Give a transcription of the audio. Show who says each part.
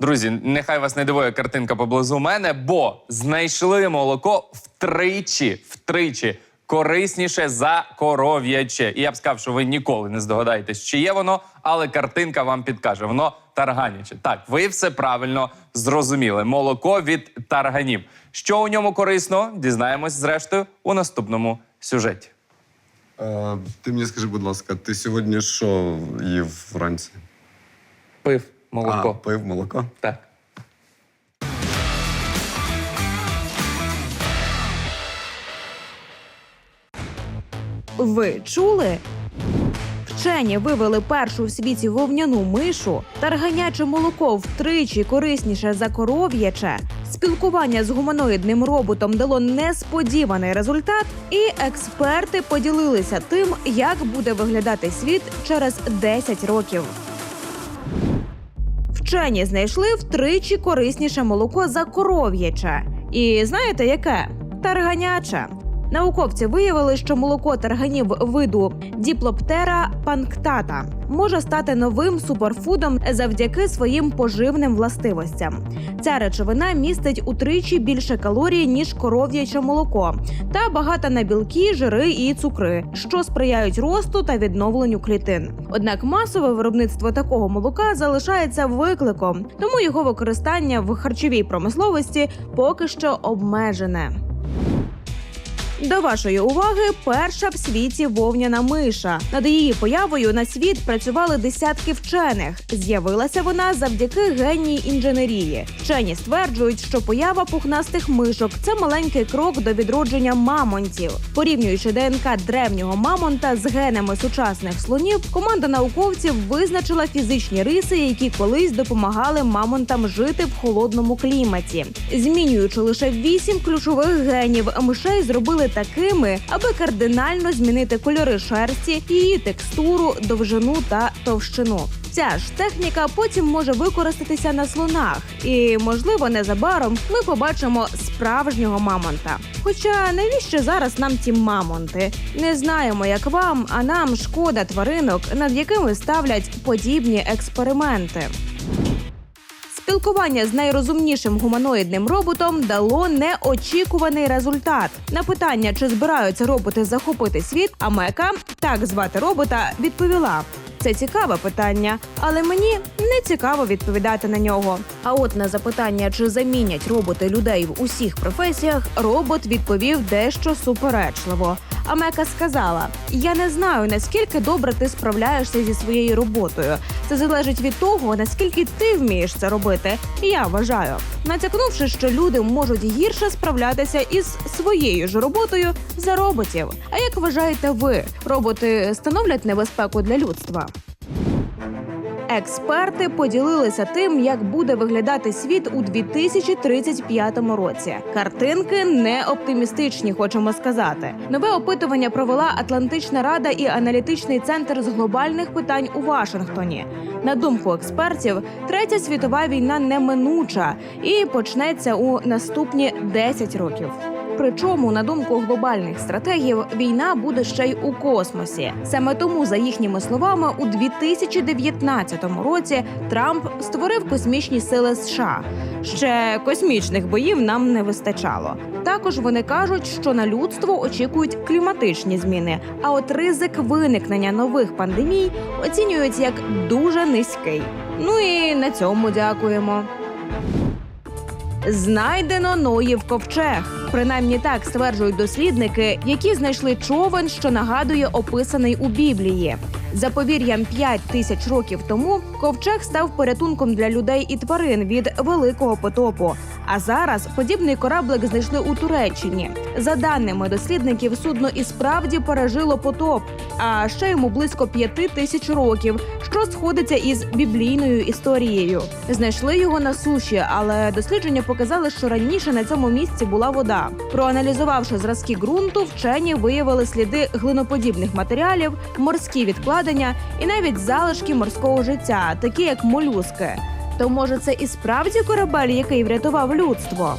Speaker 1: Друзі, нехай вас не дивує картинка поблизу мене, бо знайшли молоко втричі, втричі корисніше за коров'яче. І я б сказав, що ви ніколи не здогадаєтесь, чи є воно, але картинка вам підкаже. Воно тарганяче. Так, ви все правильно зрозуміли. Молоко від тарганів. Що у ньому корисно, дізнаємось зрештою у наступному сюжеті.
Speaker 2: Е, ти мені скажи, будь ласка, ти сьогодні що їв вранці?
Speaker 1: Пив молоко.
Speaker 2: А, пив молоко?
Speaker 1: Так.
Speaker 3: Ви чули? Вчені вивели першу в світі вовняну мишу, тарганяче молоко втричі корисніше за коров'яче. Спілкування з гуманоїдним роботом дало несподіваний результат, і експерти поділилися тим, як буде виглядати світ через 10 років. Вчені знайшли втричі корисніше молоко за коров'яче. І знаєте яке? Тарганяче. Науковці виявили, що молоко тарганів виду діплоптера панктата може стати новим суперфудом завдяки своїм поживним властивостям. Ця речовина містить утричі більше калорій ніж коров'яче молоко, та багата на білки, жири і цукри, що сприяють росту та відновленню клітин. Однак масове виробництво такого молока залишається викликом, тому його використання в харчовій промисловості поки що обмежене. До вашої уваги перша в світі вовняна миша. Над її появою на світ працювали десятки вчених. З'явилася вона завдяки генії інженерії. Вчені стверджують, що поява пухнастих мишок це маленький крок до відродження мамонтів. Порівнюючи ДНК древнього мамонта з генами сучасних слонів, команда науковців визначила фізичні риси, які колись допомагали мамонтам жити в холодному кліматі. Змінюючи лише вісім ключових генів, мишей зробили такими, аби кардинально змінити кольори шерсті, її текстуру, довжину та товщину. Ця ж техніка потім може використатися на слонах, і можливо незабаром ми побачимо справжнього мамонта. Хоча навіщо зараз нам ті мамонти? Не знаємо, як вам, а нам шкода тваринок, над якими ставлять подібні експерименти. Спілкування з найрозумнішим гуманоїдним роботом дало неочікуваний результат. На питання, чи збираються роботи захопити світ, Амека, так звати робота, відповіла. Це цікаве питання, але мені не цікаво відповідати на нього. А от на запитання, чи замінять роботи людей в усіх професіях, робот відповів дещо суперечливо. Амека сказала: Я не знаю, наскільки добре ти справляєшся зі своєю роботою. Це залежить від того, наскільки ти вмієш це робити. Я вважаю, натякнувши, що люди можуть гірше справлятися із своєю ж роботою за роботів. А як вважаєте ви, роботи становлять небезпеку для людства? Експерти поділилися тим, як буде виглядати світ у 2035 році. Картинки не оптимістичні, хочемо сказати. Нове опитування провела Атлантична рада і аналітичний центр з глобальних питань у Вашингтоні. На думку експертів, третя світова війна неминуча і почнеться у наступні 10 років. Причому, на думку глобальних стратегів, війна буде ще й у космосі. Саме тому, за їхніми словами, у 2019 році Трамп створив космічні сили США. Ще космічних боїв нам не вистачало. Також вони кажуть, що на людство очікують кліматичні зміни. А от ризик виникнення нових пандемій оцінюють як дуже низький. Ну і на цьому дякуємо. Знайдено Ноїв ковчег. Принаймні так стверджують дослідники, які знайшли човен, що нагадує описаний у Біблії. За повір'ям 5 тисяч років тому ковчег став порятунком для людей і тварин від великого потопу. А зараз подібний кораблик знайшли у Туреччині. За даними дослідників, судно і справді пережило потоп, а ще йому близько 5 тисяч років, що сходиться із біблійною історією. Знайшли його на суші, але дослідження показали, що раніше на цьому місці була вода. Проаналізувавши зразки ґрунту, вчені виявили сліди глиноподібних матеріалів, морські відкладення і навіть залишки морського життя, такі як молюски. То може це і справді корабель, який врятував людство?